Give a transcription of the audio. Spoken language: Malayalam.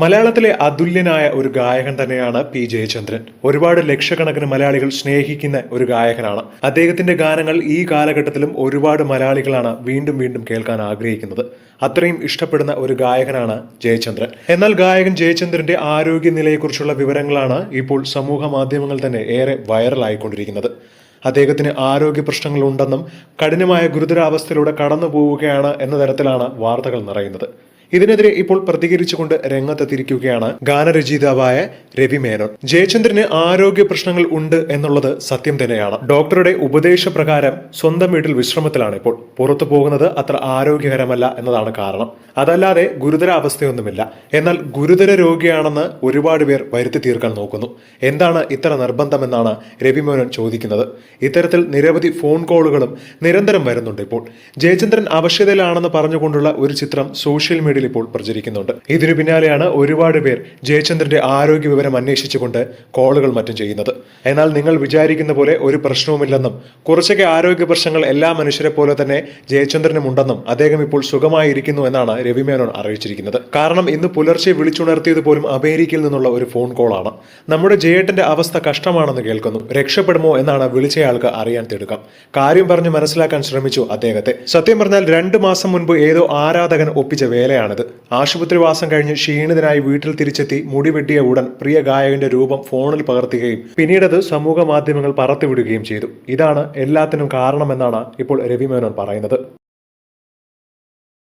മലയാളത്തിലെ അതുല്യനായ ഒരു ഗായകൻ തന്നെയാണ് പി ജയചന്ദ്രൻ. ഒരുപാട് ലക്ഷക്കണക്കിന് മലയാളികൾ സ്നേഹിക്കുന്ന ഒരു ഗായകനാണ്. അദ്ദേഹത്തിന്റെ ഗാനങ്ങൾ ഈ കാലഘട്ടത്തിലും ഒരുപാട് മലയാളികളാണ് വീണ്ടും വീണ്ടും കേൾക്കാൻ ആഗ്രഹിക്കുന്നത്. അത്രയും ഇഷ്ടപ്പെടുന്ന ഒരു ഗായകനാണ് ജയചന്ദ്രൻ. എന്നാൽ ഗായകൻ ജയചന്ദ്രന്റെ ആരോഗ്യനിലയെക്കുറിച്ചുള്ള വിവരങ്ങളാണ് ഇപ്പോൾ സമൂഹ മാധ്യമങ്ങൾ തന്നെ ഏറെ വൈറലായിക്കൊണ്ടിരിക്കുന്നത്. അദ്ദേഹത്തിന് ആരോഗ്യ പ്രശ്നങ്ങളുണ്ടെന്നും കഠിനമായ ഗുരുതരാവസ്ഥയിലൂടെ കടന്നു പോവുകയാണ് എന്ന തരത്തിലാണ് വാർത്തകൾ നിറയുന്നത്. ഇതിനെതിരെ ഇപ്പോൾ പ്രതികരിച്ചുകൊണ്ട് രംഗത്തെത്തിയിരിക്കുകയാണ് ഗാനരചയിതാവായ രവി മേനോൻ. ജയചന്ദ്രന് ആരോഗ്യ പ്രശ്നങ്ങൾ ഉണ്ട് എന്നുള്ളത് സത്യം തന്നെയാണ്. ഡോക്ടറുടെ ഉപദേശപ്രകാരം സ്വന്തം വീട്ടിൽ വിശ്രമത്തിലാണ് ഇപ്പോൾ. പുറത്തു പോകുന്നത് അത്ര ആരോഗ്യകരമല്ല എന്നതാണ് കാരണം. അതല്ലാതെ ഗുരുതര അവസ്ഥയൊന്നുമില്ല. എന്നാൽ ഗുരുതര രോഗിയാണെന്ന് ഒരുപാട് പേർ വരുത്തി തീർക്കാൻ നോക്കുന്നു. എന്താണ് ഇത്ര നിർബന്ധമെന്നാണ് രവി മേനോൻ ചോദിക്കുന്നത്. ഇത്തരത്തിൽ നിരവധി ഫോൺ കോളുകളും നിരന്തരം വരുന്നുണ്ട് ഇപ്പോൾ. ജയചന്ദ്രൻ അവശതയിലാണെന്ന് പറഞ്ഞുകൊണ്ടുള്ള ഒരു ചിത്രം സോഷ്യൽ ഇപ്പോൾ പ്രചരിക്കുന്നുണ്ട്. ഇതിനു പിന്നാലെയാണ് ഒരുപാട് പേർ ജയചന്ദ്രന്റെ ആരോഗ്യ വിവരം അന്വേഷിച്ചുകൊണ്ട് കോളുകൾ മറ്റും ചെയ്യുന്നത്. എന്നാൽ നിങ്ങൾ വിചാരിക്കുന്ന പോലെ ഒരു പ്രശ്നവുമില്ലെന്നും കുറച്ചൊക്കെ ആരോഗ്യ പ്രശ്നങ്ങൾ എല്ലാ മനുഷ്യരെ പോലെ തന്നെ ജയചന്ദ്രനും ഉണ്ടെന്നും അദ്ദേഹം ഇപ്പോൾ സുഖമായിരിക്കുന്നു എന്നാണ് രവി മേനോൻ അറിയിച്ചിരിക്കുന്നത്. കാരണം ഇന്ന് പുലർച്ചെ വിളിച്ചുണർത്തിയത് പോലും അമേരിക്കയിൽ നിന്നുള്ള ഒരു ഫോൺ കോളാണ്. നമ്മുടെ ജയേട്ടന്റെ അവസ്ഥ കഷ്ടമാണെന്ന് കേൾക്കുന്നു. രക്ഷപ്പെടുമോ എന്നാണ് വിളിച്ചയാൾക്ക് അറിയാൻ തിടുക്കം. കാര്യം പറഞ്ഞ് മനസ്സിലാക്കാൻ ശ്രമിച്ചു അദ്ദേഹത്തെ. സത്യം പറഞ്ഞാൽ രണ്ട് മാസം മുൻപ് ഏതോ ആരാധകൻ ഒപ്പിച്ച വേലയാണിത് ആശുപത്രിവാസം കഴിഞ്ഞ് ക്ഷീണിതനായി വീട്ടിൽ തിരിച്ചെത്തി മുടി വെട്ടിയ ഉടൻ പ്രിയ ഗായകന്റെ രൂപം ഫോണിൽ പകർത്തുകയും പിന്നീടത് സമൂഹ മാധ്യമങ്ങൾ പറത്തുവിടുകയും ചെയ്തു. ഇതാണ് എല്ലാത്തിനും കാരണമെന്നാണ് ഇപ്പോൾ രവി മേനോൻ പറയുന്നത്.